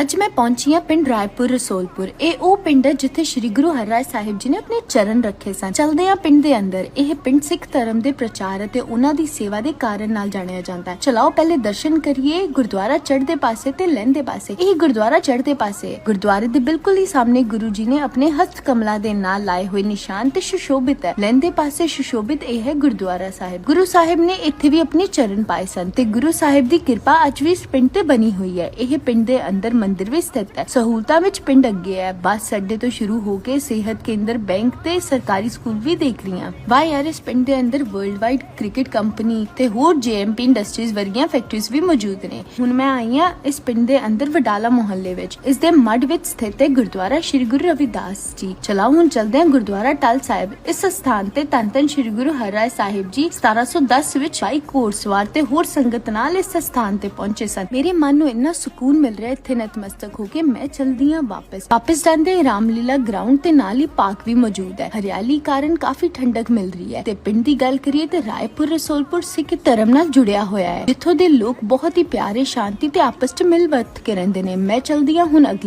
ਅੱਜ ਮੈਂ ਪਹੁੰਚੀ ਹਾਂ ਪਿੰਡ ਰਾਏਪੁਰ, ਰਸੋਲਪੁਰ। ਇਹ ਉਹ ਪਿੰਡ ਹੈ ਜਿੱਥੇ ਸ੍ਰੀ ਗੁਰੂ ਹਰਿਰਾਏ ਸਾਹਿਬ ਜੀ ਨੇ ਆਪਣੇ ਚਰਨ ਰੱਖੇ ਸਨ। ਚਲਦੇ ਆ ਪਿੰਡ ਦੇ ਅੰਦਰ। ਇਹ ਪਿੰਡ ਸਿੱਖ ਧਰਮ ਦੇ ਪ੍ਰਚਾਰ ਅਤੇ ਉਹਨਾਂ ਦੀ ਸੇਵਾ ਦੇ ਕਾਰਨ ਨਾਲ ਜਾਣਿਆ ਜਾਂਦਾ ਹੈ। ਚਲਾਓ ਪਹਿਲੇ ਦਰਸ਼ਨ ਕਰੀਏ ਗੁਰਦੁਆਰਾ ਚੜ੍ਹਦੇ ਪਾਸੇ ਤੇ ਲੈਂਦੇ ਪਾਸੇ। ਇਹ ਗੁਰਦੁਆਰਾ ਚੜ੍ਹਦੇ ਪਾਸੇ ਗੁਰਦੁਆਰੇ ਦੇ ਬਿਲਕੁਲ ਹੀ ਸਾਹਮਣੇ ਗੁਰੂ ਜੀ ਨੇ ਆਪਣੇ ਹਸਤ ਕਮਲਾਂ ਦੇ ਨਾਲ ਲਾਏ ਹੋਏ ਨਿਸ਼ਾਨ ਤੇ ਸੁਸ਼ੋਭਿਤ ਹੈ। ਲੈਂਦੇ ਪਾਸੇ ਸੁਸ਼ੋਭਿਤ ਇਹ ਹੈ ਗੁਰਦੁਆਰਾ ਸਾਹਿਬ। ਗੁਰੂ ਸਾਹਿਬ ਨੇ ਇੱਥੇ ਵੀ ਆਪਣੇ ਚਰਨ ਪਾਏ ਸਨ ਤੇ ਗੁਰੂ ਸਾਹਿਬ ਦੀ ਕਿਰਪਾ ਅੱਜ ਵੀ ਇਸ ਪਿੰਡ ਤੇ ਬਣੀ ਹੋਈ ਹੈ। ਇਹ ਪਿੰਡ ਦੇ ਅੰਦਰ ਮੰਦਿਰ ਵੀ ਸਥਿਤ ਹੈ। ਸਹੂਲਤਾਂ ਵਿੱਚ ਪਿੰਡ ਅੱਗੇ ਹੈ। ਬੱਸ ਅੱਡੇ ਤੋਂ ਸ਼ੁਰੂ ਹੋ ਕੇ ਸਿਹਤ ਕੇਂਦਰ, ਬੈਂਕ ਤੇ ਸਰਕਾਰੀ ਸਕੂਲ ਵੀ ਦੇਖ ਰਹੀ ਹਾਂ ਵਾਈ ਆਰ ਇਸ ਪਿੰਡ ਦੇ ਅੰਦਰ ਵਰਲਡ ਵਾਈਡ ਕ੍ਰਿਕਟ ਕੰਪਨੀ ਤੇ ਹੋਰ ਜੀਐਮਪੀ ਇੰਡਸਟਰੀਜ਼ ਵਰਗੀਆਂ ਫੈਕਟਰੀਜ਼ ਵੀ ਮੌਜੂਦ ਨੇ। ਹੁਣ ਮੈਂ ਆਈ ਹਾਂ ਇਸ ਪਿੰਡ ਦੇ ਅੰਦਰ ਵਡਾਲਾ ਮੁਹੱਲੇ ਵਿੱਚ। ਇਸ ਦੇ ਮੱਧ ਵਿੱਚ ਸਥਿਤ ਹੈ ਗੁਰਦੁਆਰਾ ਸ੍ਰੀ ਗੁਰੂ ਰਵਿਦਾਸ ਜੀ। ਚਲਾਓ ਹੁਣ ਚਲਦੇ ਹਾਂ ਗੁਰਦੁਆਰਾ ਟਲ ਸਾਹਿਬ। ਇਸ ਸਥਾਨ ਤੇ ਧੰਨ ਧੰਨ ਸ੍ਰੀ ਗੁਰੂ ਹਰਿਰਾਏ ਸਾਹਿਬ ਜੀ 1710 ਵਿੱਚ ਬਾਈ ਘੋੜਸਵਾਰ ਤੇ ਹੋਰ ਸੰਗਤ ਨਾਲ ਇਸ ਸਥਾਨ ਤੇ ਪਹੁੰਚੇ ਸਨ। ਮੇਰੇ ਮਨ ਨੂੰ ਇੰਨਾ ਸਕੂਨ ਮਿਲ ਰਿਹਾ ਇੱਥੇ ਨਤਮਸਤਕ ਹੋ ਕੇ ਮੈਂ ਚਲਦੀ ਹਾਂ ਵਾਪਸ। ਵਾਪਸ ਜਾਂਦੇ ਰਾਮਲੀਲਾ ਗਰਾਊਂਡ ਤੇ ਨਾਲ ਹੀ ਪਾਰਕ ਵੀ ਮੌਜੂਦ ਹੈ। ਹਰਿਆਲੀ ਕਾਰਨ ਕਾਫੀ ਠੰਡਕ ਮਿਲ ਰਹੀ ਹੈ। ਤੇ ਪਿੰਡ ਦੀ ਗੱਲ ਕਰੀਏ ਤੇ ਰਾਏਪੁਰ ਰਸੋਲਪੁਰ ਸਿੱਖ ਧਰਮ ਨਾਲ ਜੁੜਿਆ ਹੋਇਆ ਹੈ। ਜਿੱਥੋਂ ਦੇ ਲੋਕ ਬਹੁਤ ਹੀ ਪਿਆਰੇ, ਸ਼ਾਂਤੀ ਤੇ ਆਪਸ ਵਿੱਚ ਮਿਲ ਵਰਤ ਕੇ ਰਹਿੰਦੇ ਨੇ। ਮੈਂ ਚਲਦੀ ਹਾਂ ਹੁਣ ਅਗਲੀ